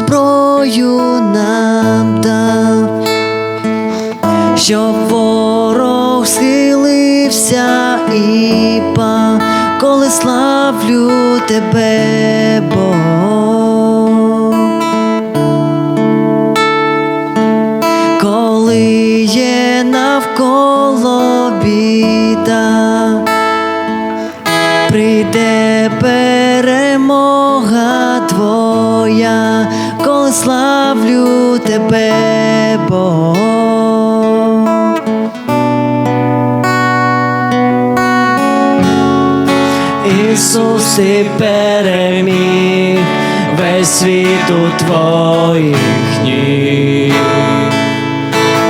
зброю нам дав, щоб ворог схилився і пав, коли славлю тебе, Бог. Коли є навколо біда, Бог. Ісус, ти переміг весь світ у твоїх ніг.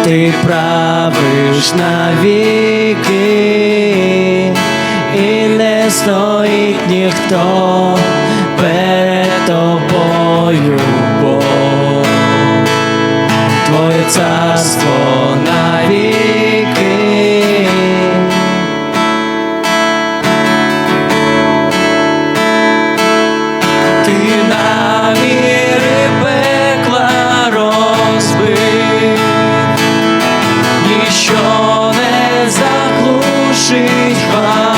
Ти правиш навіки, і не стоїть ніхто перед тобою, царство навіки. Ти наміри пекла розбив, ніщо не заглушить хвали,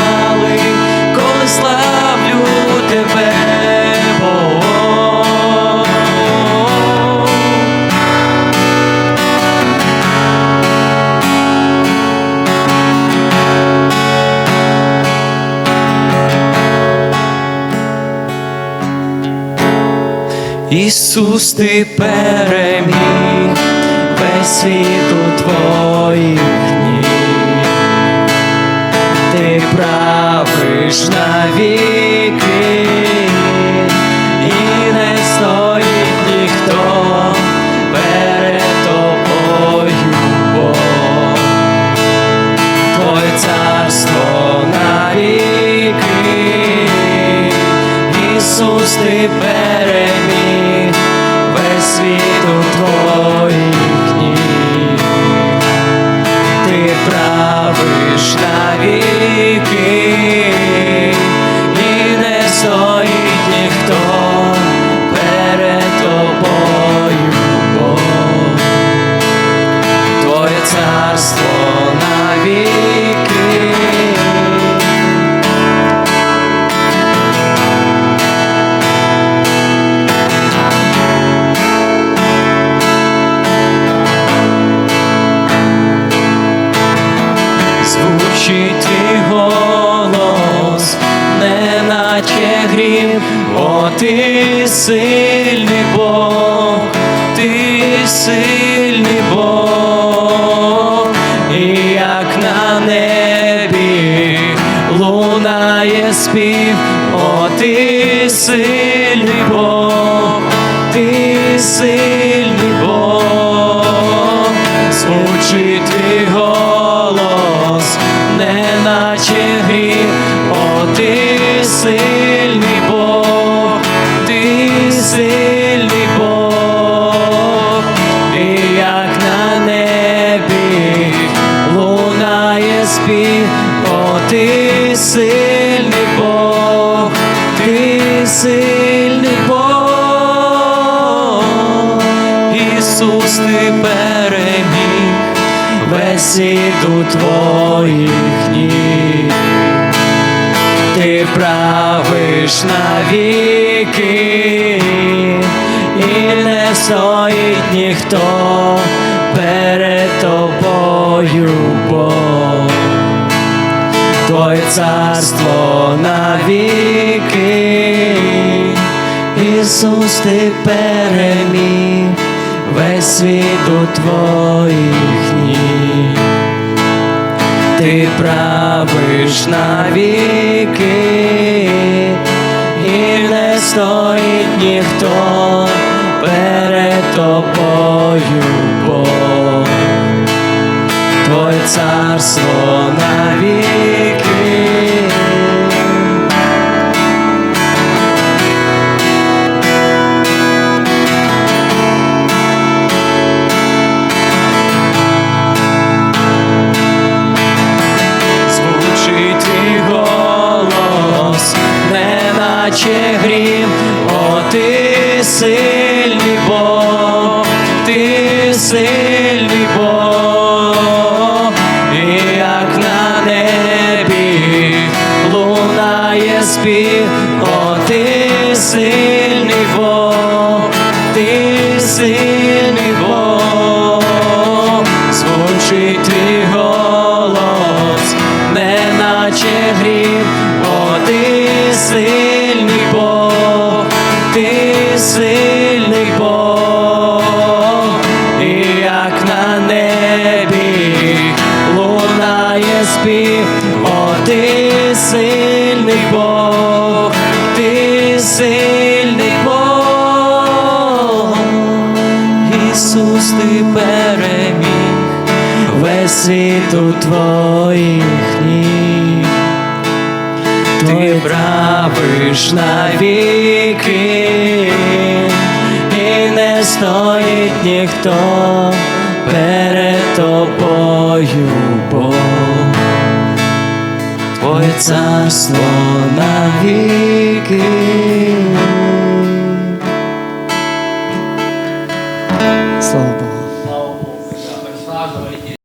Ісус, ти переміг весь світ у твоїх ніг. Ти правиш навіки, і не стоїть ніхто перед тобою. Твоє царство навіки, Ісус, ти переміг весь світ у твоїх ніг. Ти правиш навіки, ти сильний Бог, ти сильний Бог, і як на небі лунає спів, о ти сильний Бог, ти сильний сильний Бог, Ісус, ти переміг весь у твоїх ніг. Ти правиш навіки, і не стоїть ніхто перед тобою, Бог. Твоє царство навіки, Ісус, ти переміг весь світ у твоїх ніг. Ти правиш навіки, і не стоїть ніхто перед тобою, Бог. Твоє царство навіки. Лунає спів, о, ти сильний Бог, ти сильний Бог, звучить твій голос, неначе грім, о, ти сильний Бог, ти сильний Бог, і як на небі лунає спів, весь світ у твоїх ніг. Ти правиш навіки, і не стоїть ніхто перед тобою, Бог. Твоє царство навіки,